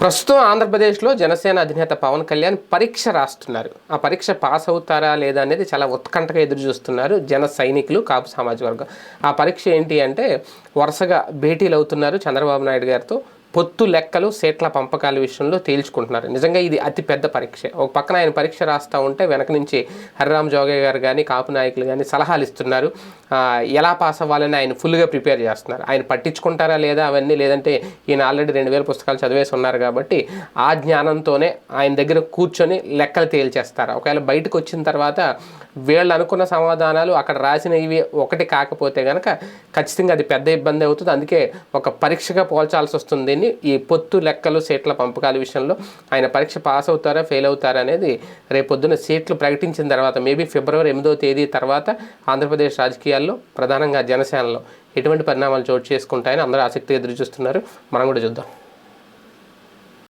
ప్రస్తుతం ఆంధ్రప్రదేశ్లో జనసేన అధినేత పవన్ కళ్యాణ్ పరీక్ష రాస్తున్నారు. ఆ పరీక్ష పాస్ అవుతారా లేదా అనేది చాలా ఉత్కంఠగా ఎదురు చూస్తున్నారు జన సైనికులు కాపు సామాజిక వర్గం. ఆ పరీక్ష ఏంటి అంటే వరుసగా భేటీలు అవుతున్నారు చంద్రబాబు నాయుడు గారితో. పొత్తు లెక్కలు సీట్ల పంపకాల విషయంలో తేల్చుకుంటున్నారు. నిజంగా ఇది అతి పెద్ద పరీక్ష. ఒక పక్కన ఆయన పరీక్ష రాస్తూ ఉంటే వెనక నుంచి హరిరామ్ జోగయ్య గారు కానీ కాపు నాయకులు కానీ సలహాలు ఇస్తున్నారు. ఎలా పాస్ అవ్వాలని ఆయన ఫుల్గా ప్రిపేర్ చేస్తున్నారు. ఆయన పట్టించుకుంటారా లేదా అవన్నీ లేదంటే ఈయన ఆల్రెడీ రెండు వేల పుస్తకాలు చదివేసి ఉన్నారు కాబట్టి ఆ జ్ఞానంతోనే ఆయన దగ్గర కూర్చొని లెక్కలు తేల్చేస్తారు? ఒకవేళ బయటకు వచ్చిన తర్వాత వీళ్ళు అనుకున్న సమాధానాలు అక్కడ రాసినవి ఒకటి కాకపోతే కనుక ఖచ్చితంగా అది పెద్ద ఇబ్బంది అవుతుంది. అందుకే ఒక పరీక్షగా పోల్చాల్సి వస్తుంది. కానీ ఈ పొత్తు లెక్కలు సీట్ల పంపకాల విషయంలో ఆయన పరీక్ష పాస్ అవుతారా ఫెయిల్ అవుతారా అనేది రేపొద్దున సీట్లు ప్రకటించిన తర్వాత మేబీ ఫిబ్రవరి ఎనిమిదో తేదీ తర్వాత ఆంధ్రప్రదేశ్ రాజకీయాల్లో ప్రధానంగా జనసేనలో ఎటువంటి పరిణామాలు చోటు చేసుకుంటాయని అందరూ ఆసక్తిగా ఎదురు చూస్తున్నారు మనం కూడా చూద్దాం.